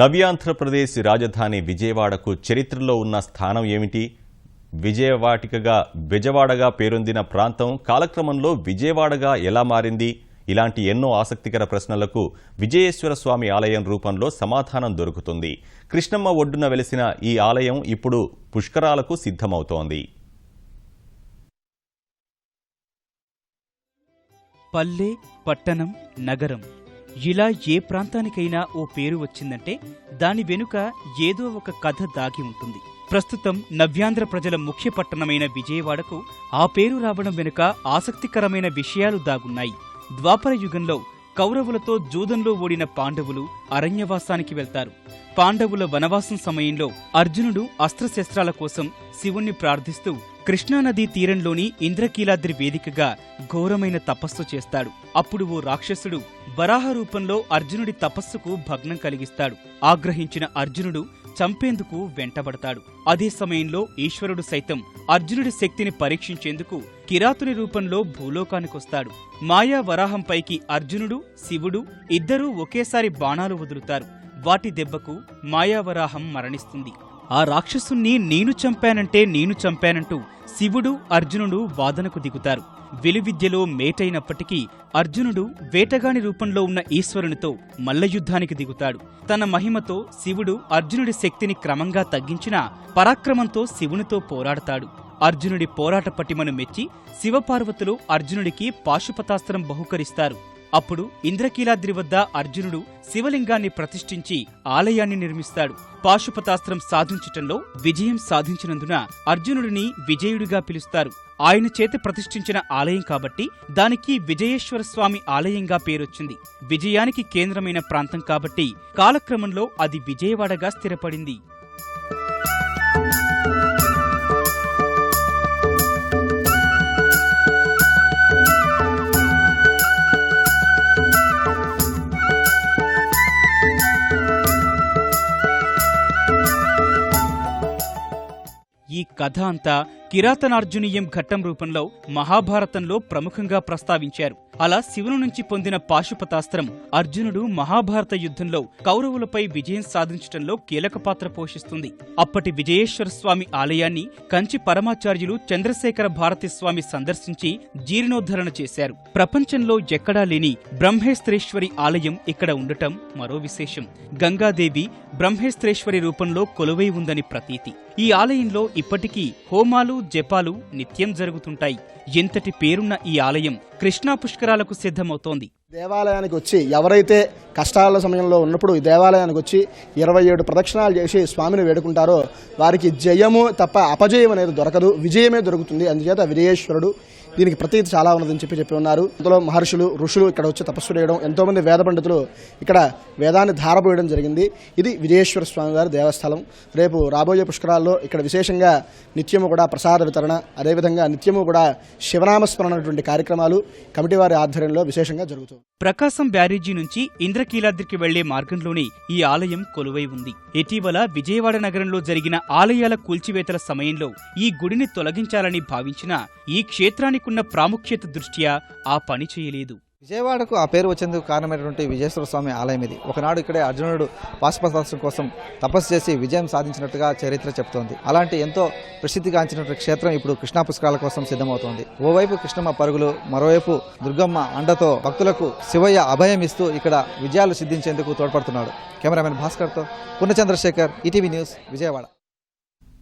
నవ్యాంధ్రప్రదేశ్ రాజధాని విజయవాడకు చరిత్రలో ఉన్న స్థానం ఏమిటి? విజయవాటికగా బెజవాడగా పేరొందిన ప్రాంతం కాలక్రమంలో విజయవాడగా ఎలా మారింది? ఇలాంటి ఎన్నో ఆసక్తికర ప్రశ్నలకు విజయేశ్వర స్వామి ఆలయం రూపంలో సమాధానం దొరుకుతుంది. కృష్ణమ్మ ఒడ్డున వెలిసిన ఈ ఆలయం ఇప్పుడు పుష్కరాలకు సిద్ధమవుతోంది. పల్లె పట్టణం నగరం ఇలా ఏ ప్రాంతానికైనా ఓ పేరు వచ్చిందంటే దాని వెనుక ఏదో ఒక కథ దాగి ఉంటుంది. ప్రస్తుతం నవ్యాంధ్ర ప్రజల ముఖ్య పట్టణమైన విజయవాడకు ఆ పేరు రావడం వెనుక ఆసక్తికరమైన విషయాలు దాగున్నాయి. ద్వాపర యుగంలో కౌరవులతో జూదంలో ఓడిన పాండవులు అరణ్యవాసానికి వెళ్తారు. పాండవుల వనవాసం సమయంలో అర్జునుడు అస్త్రశస్త్రాల కోసం శివుణ్ణి ప్రార్థిస్తూ కృష్ణానదీ తీరంలోని ఇంద్రకీలాద్రి వేదికగా ఘోరమైన తపస్సు చేస్తాడు. అప్పుడు ఓ రాక్షసుడు వరాహ రూపంలో అర్జునుడి తపస్సుకు భగ్నం కలిగిస్తాడు. ఆగ్రహించిన అర్జునుడు చంపేందుకు వెంటబడతాడు. అదే సమయంలో ఈశ్వరుడు సైతం అర్జునుడి శక్తిని పరీక్షించేందుకు కిరాతుని రూపంలో భూలోకానికొస్తాడు. మాయా వరాహంపైకి అర్జునుడు శివుడు ఇద్దరూ ఒకేసారి బాణాలు వదులుతారు. వాటి దెబ్బకు మాయావరాహం మరణిస్తుంది. ఆ రాక్షసుణ్ణి నేను చంపానంటే నేను చంపానంటూ శివుడు అర్జునుడు వాదనకు దిగుతారు. విలువిద్యలో మేటైనప్పటికీ అర్జునుడు వేటగాని రూపంలో ఉన్న ఈశ్వరునితో మల్లయుద్ధానికి దిగుతాడు. తన మహిమతో శివుడు అర్జునుడి శక్తిని క్రమంగా తగ్గించినా పరాక్రమంతో శివునితో పోరాడతాడు. అర్జునుడి పోరాట పటిమను మెచ్చి శివపార్వతులు అర్జునుడికి పాశుపతాస్త్రం బహుకరిస్తారు. అప్పుడు ఇంద్రకీలాద్రి వద్ద అర్జునుడు శివలింగాన్ని ప్రతిష్ఠించి ఆలయాన్ని నిర్మిస్తాడు. పాశుపతాస్త్రం సాధించటంలో విజయం సాధించినందున అర్జునుడిని విజయుడిగా పిలుస్తారు. ఆయన చేత ప్రతిష్ఠించిన ఆలయం కాబట్టి దానికి విజయేశ్వర స్వామి ఆలయంగా పేరొచ్చింది. విజయానికి కేంద్రమైన ప్రాంతం కాబట్టి కాలక్రమంలో అది విజయవాడగా స్థిరపడింది. ఈ కథ అంతా కిరాతనార్జునీయం ఘట్టం రూపంలో మహాభారతంలో ప్రముఖంగా ప్రస్తావించారు. అలా శివుని నుంచి పొందిన పాశుపతాస్త్రం అర్జునుడు మహాభారత యుద్ధంలో కౌరవులపై విజయం సాధించటంలో కీలక పాత్ర పోషిస్తుంది. అప్పటి విజయేశ్వర స్వామి ఆలయాన్ని కంచి పరమాచార్యులు చంద్రశేఖర భారతి స్వామి సందర్శించి జీర్ణోద్ధరణ చేశారు. ప్రపంచంలో ఎక్కడా లేని బ్రహ్మేశ్వరేశ్వరి ఆలయం ఇక్కడ ఉండటం మరో విశేషం. గంగాదేవి బ్రహ్మేశ్వరేశ్వరి రూపంలో కొలువై ఉందని ప్రతీతి. ఈ ఆలయంలో ఇప్పటికీ హోమాలు జపాలు నిత్యం జరుగుతుంటాయి. ఎంతటి పేరున్న ఈ ఆలయం కృష్ణా పుష్కరాలకు సిద్ధమవుతోంది. దేవాలయానికి వచ్చి ఎవరైతే కష్టాల సమయంలో ఉన్నప్పుడు ఈ దేవాలయానికి వచ్చి ఇరవై ఏడు ప్రదక్షిణాలు చేసి స్వామిని వేడుకుంటారో వారికి జయము తప్ప అపజయం అనేది దొరకదు విజయమే దొరుకుతుంది. అందుచేత విజయేశ్వరుడు దీనికి ప్రతీతి చాలా ఉన్నదని చెప్పి చెప్పి ఉన్నారు. అందులో మహర్షులు ఋషులు ఇక్కడ వచ్చి తపస్సు చేయడం ఎంతోమంది వేద పండితులు ఇక్కడ వేదాన్ని ధారపోయడం జరిగింది. ఇది విజయేశ్వర స్వామివారి దేవస్థలం. రేపు రాబోయే పుష్కరాల్లో ఇక్కడ విశేషంగా నిత్యము కూడా ప్రసాద వితరణ అదేవిధంగా నిత్యము కూడా శివనామస్మరణ అనేటువంటి కార్యక్రమాలు కమిటీ వారి ఆధ్వర్యంలో విశేషంగా జరుగుతుంది ప్రకాశం బ్యారేజీ నుంచి ఇంద్రకీలాద్రికి వెళ్ళే మార్గంలోనే ఈ ఆలయం కొలువై ఉంది. ఇటీవల విజయవాడ నగరంలో జరిగిన ఆలయాల కూల్చివేతల సమయంలో ఈ గుడిని తొలగించాలని భావించినా ఈ క్షేత్రానికున్న ప్రాముఖ్యత దృష్ట్యా ఆ పని చేయలేదు. విజయవాడకు ఆ పేరు వచ్చేందుకు కారణమైనటువంటి విజయేశ్వర స్వామి ఆలయం ఇది. ఒకనాడు ఇక్కడే అర్జునుడు పాశుపతాస్త్రం కోసం తపస్సు చేసి విజయం సాధించినట్టుగా చరిత్ర చెప్తోంది. అలాంటి ఎంతో ప్రసిద్ధిగాంచినటువంటి క్షేత్రం ఇప్పుడు కృష్ణా పుష్కరాల కోసం సిద్ధమవుతోంది. ఓవైపు కృష్ణమ్మ పరుగులు మరోవైపు దుర్గమ్మ అండతో భక్తులకు శివయ్య అభయం ఇస్తూ ఇక్కడ విజయాలు సిద్ధించేందుకు తోడ్పడుతున్నాడు. కెమెరామెన్ భాస్కర్తో పుణ్యచంద్రశేఖర్ ఈటీవీ న్యూస్ విజయవాడ.